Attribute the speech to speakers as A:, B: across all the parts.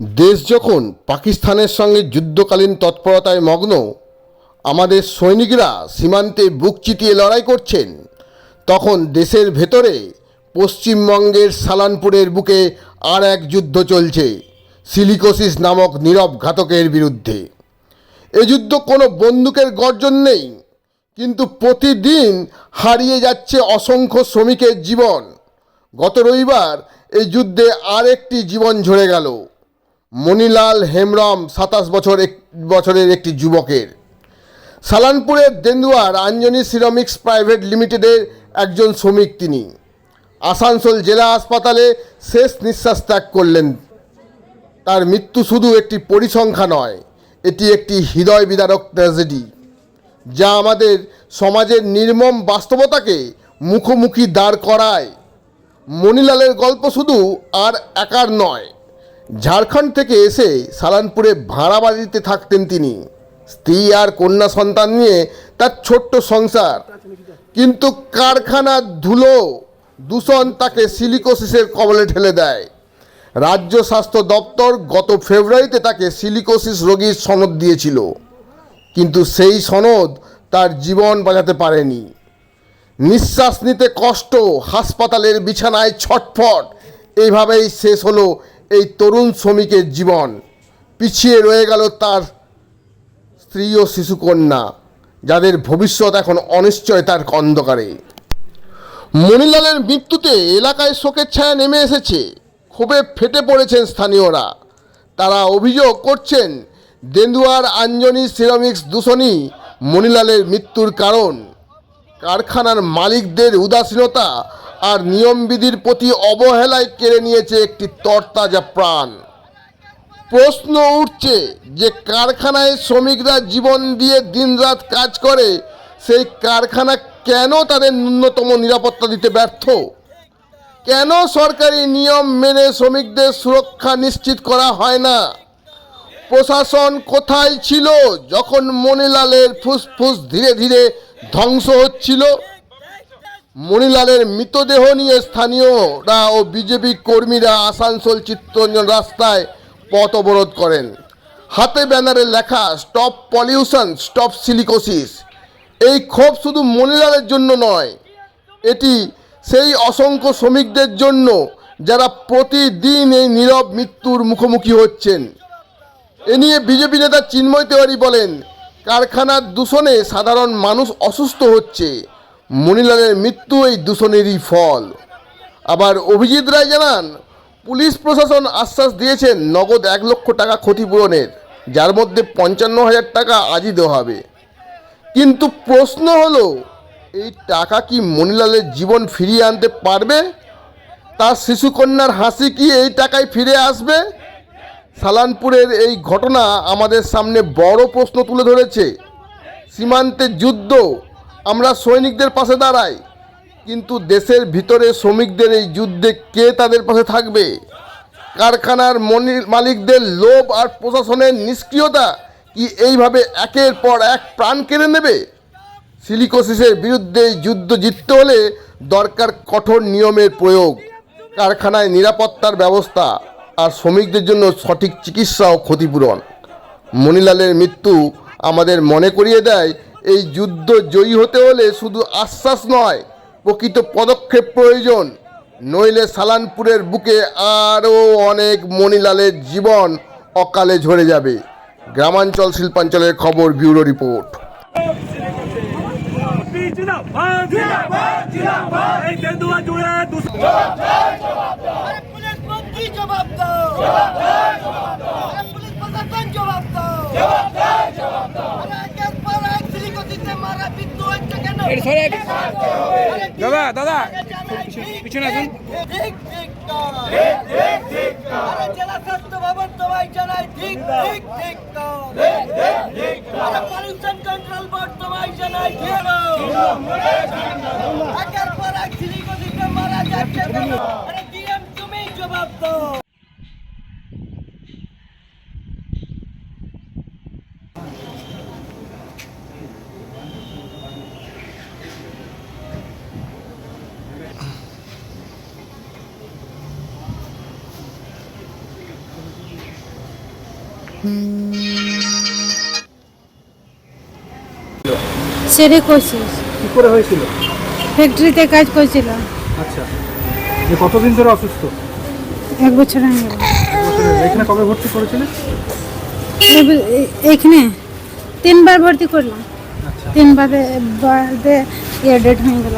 A: দেশ যখন পাকিস্তানের সঙ্গে যুদ্ধকালীন তৎপরতায় মগ্ন, আমাদের সৈনিকরা সীমান্তে বুক চিতিয়ে লড়াই করছেন, তখন দেশের ভেতরে পশ্চিমবঙ্গের সালানপুরের বুকে আর এক যুদ্ধ চলছে, সিলিকোসিস নামক নীরব ঘাতকের বিরুদ্ধে। এ যুদ্ধ কোনো বন্দুকের গর্জন নেই, কিন্তু প্রতিদিন হারিয়ে যাচ্ছে অসংখ্য শ্রমিকের জীবন। গত রবিবার এই যুদ্ধে আর একটি জীবন ঝরে গেল। মণিলাল হেমব্রম সাতাশ বছর এক, বছরের একটি যুবকের। সালানপুরের দেন্দুয়ার আঞ্জনি সিরামিক্স প্রাইভেট লিমিটেডের একজন শ্রমিক তিনি। আসানসোল জেলা হাসপাতালে শেষ নিঃশ্বাস ত্যাগ করলেন। তার মৃত্যু শুধু একটি পরিসংখ্যা নয়, এটি একটি হৃদয় বিদারক ট্র্যাজেডি যা আমাদের সমাজের নির্মম বাস্তবতাকে মুখোমুখি দাঁড় করায়। মণিলালের গল্প শুধু আর একার নয় ঝাড়খণ্ড থেকে এসে সালানপুরে ভাড়া বাড়িতে থাকতেন তিনি। স্ত্রী আর কন্যা সন্তান নিয়ে তার ছোট্ট সংসার। কিন্তু কারখানার ধুলো, দূষণ তাকে সিলিকোসিসের কবলে ঠেলে দেয়। রাজ্য স্বাস্থ্য দপ্তর গত ফেব্রুয়ারিতে তাকে সিলিকোসিস রোগীর সনদ দিয়েছিল। কিন্তু সেই সনদ তার জীবন বাঁচাতে পারেনি। নিঃশ্বাস নিতে কষ্ট, হাসপাতালের বিছানায় ছটফট এইভাবেই শেষ হলো এই তরুণ শ্রমিকের জীবন। পিছিয়ে রয়ে গেল তার স্ত্রী ও শিশুকন্যা, যাদের ভবিষ্যৎ এখন অনিশ্চয়তার অন্ধকারে। মণিলালের মৃত্যুতে এলাকায় শোকের ছায়া নেমে এসেছে। ক্ষোভে ফেটে পড়েছেন স্থানীয়রা। তারা অভিযোগ করছেন, দেন্দুয়ার আঞ্জনি সিরামিক্স দূষণই মণিলালের মৃত্যুর কারণ। কারখানার মালিকদের উদাসীনতা আর নিয়মবিধির প্রতি অবহেলায় কেড়ে নিয়েছে একটি তরতাজা প্রাণ। প্রশ্ন উঠছে যে কারখানায় শ্রমিকরা জীবন দিয়ে দিনরাত কাজ করে, সেই কারখানা কেন তাদের ন্যূনতম নিরাপত্তা দিতে ব্যর্থ? কেন সরকারি নিয়ম মেনে শ্রমিকদের সুরক্ষা নিশ্চিত করা হয় না? প্রশাসন কোথায় ছিল যখন মনিলালের ফুসফুস ধীরে ধীরে ধ্বংস হচ্ছিল? মণিলালের মৃতদেহ নিয়ে স্থানীয়রা ও বিজেপি কর্মীরা আসানসোল চিত্তরঞ্জন রাস্তায় পথ অবরোধ করেন। হাতে ব্যানারে লেখা, স্টপ পলিউশন, স্টপ সিলিকোসিস। এই ক্ষোভ শুধু মণিলালের জন্য নয়, এটি সেই অসংখ্য শ্রমিকদের জন্য যারা প্রতিদিন এই নীরব মৃত্যুর মুখোমুখি হচ্ছেন। এ নিয়ে বিজেপি নেতা চিন্ময় তেওয়ারি বলেন, কারখানার দূষণে সাধারণ মানুষ অসুস্থ হচ্ছে। মণিলালের মৃত্যু এই দূষণেরই ফল। আবার অভিজিৎ রায় জানান, পুলিশ প্রশাসন আশ্বাস দিয়েছেন নগদ এক লক্ষ টাকা ক্ষতিপূরণের, যার মধ্যে পঞ্চান্ন হাজার টাকা আজই দেওয়া হবে। কিন্তু প্রশ্ন হলো, এই টাকা কি মণিলালের জীবন ফিরিয়ে আনতে পারবে? তার শিশুকন্যার হাসি কি এই টাকায় ফিরে আসবে? সালানপুরের এই ঘটনা আমাদের সামনে বড় প্রশ্ন তুলে ধরেছে। সীমান্তের যুদ্ধ আমরা সৈনিকদের পাশে দাঁড়াই, কিন্তু দেশের ভিতরে শ্রমিকদের এই যুদ্ধে কে তাদের পাশে থাকবে? কারখানার মালিকদের লোভ আর প্রশাসনের নিষ্ক্রিয়তা কি এইভাবে একের পর এক প্রাণ কেড়ে নেবে? সিলিকোসিসের বিরুদ্ধে যুদ্ধ জিততে হলে দরকার কঠোর নিয়মের প্রয়োগ, কারখানায় নিরাপত্তার ব্যবস্থা আর শ্রমিকদের জন্য সঠিক চিকিৎসা ও ক্ষতিপূরণ। মণিলালের মৃত্যু আমাদের মনে করিয়ে দেয় এই যুদ্ধ জয়ী হতে হলে শুধু আশ্বাস নয় প্রকৃত পদক্ষেপ প্রয়োজন। নইলে সালানপুরের বুকে আরও অনেক মণিলালের জীবন অকালে ঝরে যাবে। গ্রামাঞ্চল শিল্পাঞ্চলের খবর ব্যুরো রিপোর্ট।
B: জিন্দাবাদ জিন্দাবাদ
C: একের
D: দাদা পিছনে আসুন।
C: মারা যাচ্ছে কেন আরে ডিএম তুমি জবাব দাও
D: সেরে কোচিস
E: কি করে হয়েছিল?
D: ফ্যাক্টরিতে কাজ করছিল।
E: আচ্ছা। যে কতদিন ধরে অসুস্থ?
D: এক বছর গেল।
E: এখানে কবে ভর্তি করেছিলেন
D: এব- এ- তিনবার ভর্তি করলাম।
E: আচ্ছা।
D: তিনবারে বাদে ইয়ে ডেট হয়ে গেল।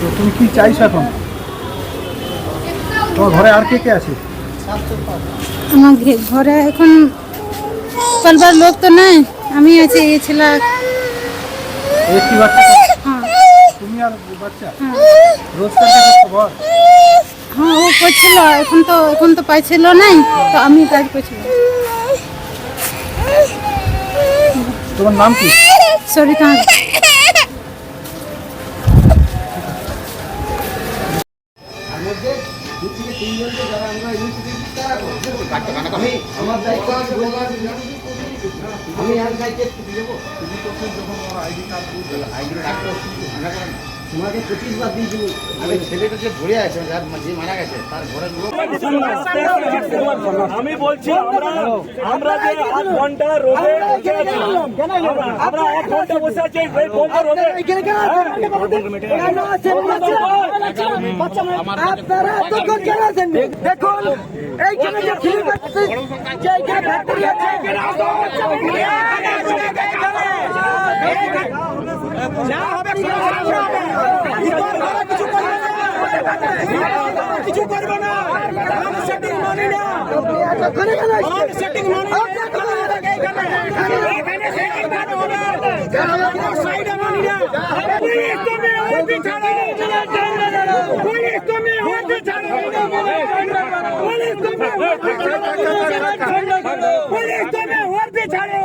E: তো তুমি কি চাইছো এখন? তোমার ঘরে আর কে কে আছে?
D: আমার ঘরে এখন পরিবার লোক তো নাই আমি আছি এই ছেলে। হ্যাঁ।
E: তুমি আর বাচ্চা?
D: হ্যাঁ। হ্যাঁ ও করছিল এখন তো এখন তো পাইছিল নাই তো আমি কাজ করছিলাম
E: তোমার নাম কি?
D: সরিতা।
B: আমি বলছি আমরা আমরা যে আধ ঘণ্টা রোদে বসে আছি আমরা- এক ঘণ্টা বসে আছি এই বন্ধ রোদে
C: আপনারা এতক্ষণ কেন আসেননি? দেখুন এইখানে যে ফিল্ম ফ্যাক্টরি যে এইখানে ফ্যাক্টরি আছে যা হবে কিছু করবে না। সেটিং মানি পুলিশ তুমি পিছনে পুলিশ তুমি ওর পিছনে পুলিশ তুমি ভাই করে পুলিশ ভাই করে প্র্যাকটিক্যাল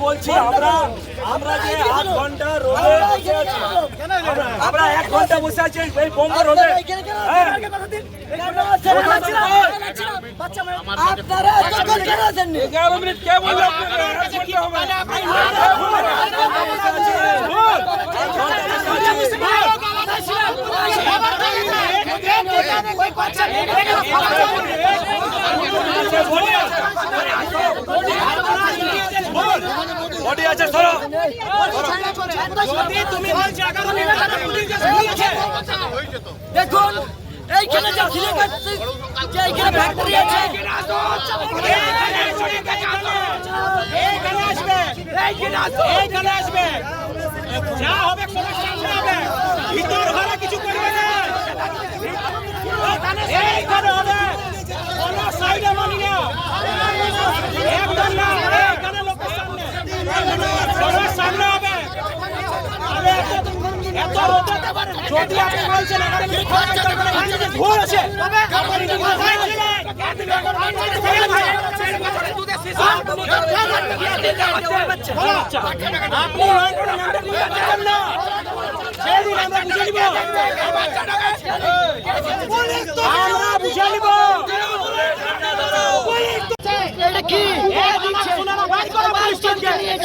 C: আমাকে প্র্যাকটিক্যাল ঢুকতে দেয় না
B: আমি বলছি আমরা আমরা যে আধ ঘণ্টা রোদে বসে আছি আমরা- আমরা এক ঘণ্টা বসে আছি এই বন্ধ রোদে হ্যাঁ
C: আপনারা এতক্ষণ কেন আসেননি
B: এগারো মিনিট কে বলল আপনাদের এক ঘণ্টা হবে? বডি আছে সরো
C: দেখুন, এইখানে যে ফিল্ম ফ্যাক্টরি যে এইখানে ফ্যাক্টরি আছে,
B: এইখানে আসবে যা হবে সামনে হবে। ভিতর ঘরে কিছু করবে না। এইখানে হবে। কোনো সাইডে মানি না একদম না, এইখানে লোকের সামনে সবার সামনে হবে যদি আপনি বলছেন ভুল আছে আপনি সেদিন আমরা বুঝে নিব
C: কি?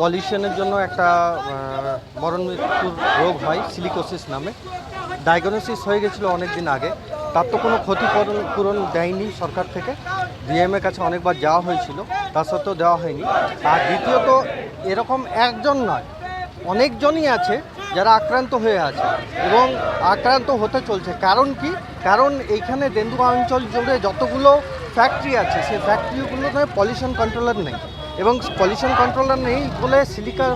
F: পলিউশনের জন্য একটা মরণ মৃত্যুর রোগ হয় সিলিকোসিস নামে। ডায়াগনোসিস হয়ে গেছিল অনেক দিন আগে। তার তো কোনো ক্ষতিপূরণ, পূরণ দেয়নি সরকার থেকে। ডিএমের কাছে অনেকবার যাওয়া হয়েছিল, তা সত্ত্বেও দেওয়া হয়নি। আর দ্বিতীয়ত, এরকম একজন নয়, অনেকজনই আছে যারা আক্রান্ত হয়ে আছে এবং আক্রান্ত হতে চলছে। কারণ কি? কারণ এইখানে তেন্দুয়া অঞ্চল জুড়ে যতগুলো ফ্যাক্টরি আছে, সেই ফ্যাক্টরিগুলোতে পলিউশন কন্ট্রোলার নেই। এবং পলিউশন কন্ট্রোলার নেই বলে সিলিকা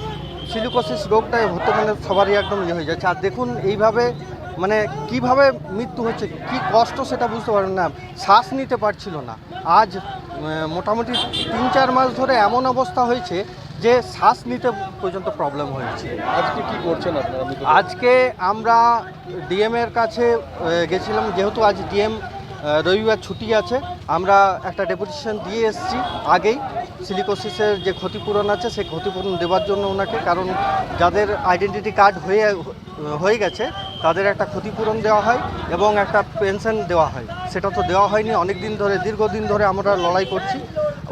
F: সিলিকোসিস রোগটা হতে মানে সবারই একদম ইয়ে হয়ে যাচ্ছে। আর দেখুন এইভাবে মানে কীভাবে মৃত্যু হচ্ছে কি কষ্ট সেটা বুঝতে পারেন না। শ্বাস নিতে পারছিল না। আজ মোটামুটি তিন চার মাস ধরে এমন অবস্থা হয়েছে যে শ্বাস নিতে পর্যন্ত প্রবলেম হয়েছে।
G: আজকে কি করছেন আপনারা?
F: আজকে আমরা ডিএম এর কাছে গেছিলাম। যেহেতু আজ ডিএম রবিবার ছুটি আছে। আমরা একটা ডেপুটেশন দিয়ে এসেছি আগেই। সিলিকোসিসের যে ক্ষতিপূরণ আছে, সেই ক্ষতিপূরণ দেওয়ার জন্য ওনাকে, কারণ যাদের আইডেন্টিটি কার্ড হয়ে হয়ে গেছে, তাদের একটা ক্ষতিপূরণ দেওয়া হয় এবং একটা পেনশন দেওয়া হয়। সেটা তো দেওয়া হয়নি। অনেক দিন ধরে, দীর্ঘদিন ধরে আমরা লড়াই করছি,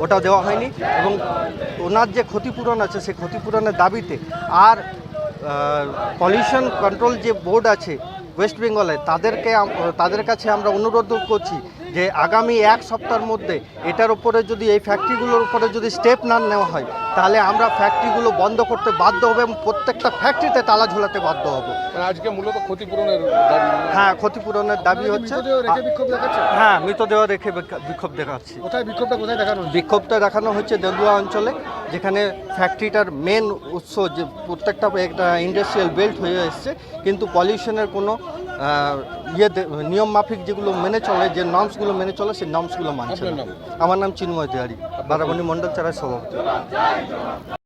F: ওটা দেওয়া হয়নি এবং ওনার যে ক্ষতিপূরণ আছে, সেই ক্ষতিপূরণের দাবিতে আর পলিউশন কন্ট্রোল যে বোর্ড আছে ওয়েস্ট বেঙ্গলে তাদেরকে তাদের কাছে আমরা অনুরোধ করছি যে আগামী এক সপ্তাহের মধ্যে এটার উপরে যদি এই ফ্যাক্টরিগুলোর উপরে যদি স্টেপ না নেওয়া হয় তাহলে আমরা ফ্যাক্টরিগুলো বন্ধ করতে বাধ্য হবে এবং প্রত্যেকটা ফ্যাক্টরিতে তালা ঝোলাতে বাধ্য হব।
G: মানে আজকে মূলত ক্ষতিপূরণের
F: হ্যাঁ ক্ষতিপূরণের দাবি হচ্ছে
G: বিক্ষোভ দেখাচ্ছে?
F: হ্যাঁ মৃতদেহ রেখে বিক্ষা- বিক্ষোভ দেখাচ্ছি।
G: কোথায় বিক্ষোভটা কোথায় দেখানো হচ্ছে?
F: বিক্ষোভটা দেখানো হচ্ছে দেলদুয়া অঞ্চলে যেখানে ফ্যাক্টরিটার মেন উৎস যে প্রত্যেকটা একটা ইন্ডাস্ট্রিয়াল বেল্ট হয়ে এসছে কিন্তু পলিউশনের কোনো ইয়ে নিয়ম মাফিক যেগুলো মেনে চলে যে নর্মসগুলো মেনে চলে সেই নর্মসগুলো মানছে? আমার নাম চিন্ময় দেহারি বারাবণী মণ্ডল চারার সভাপতি।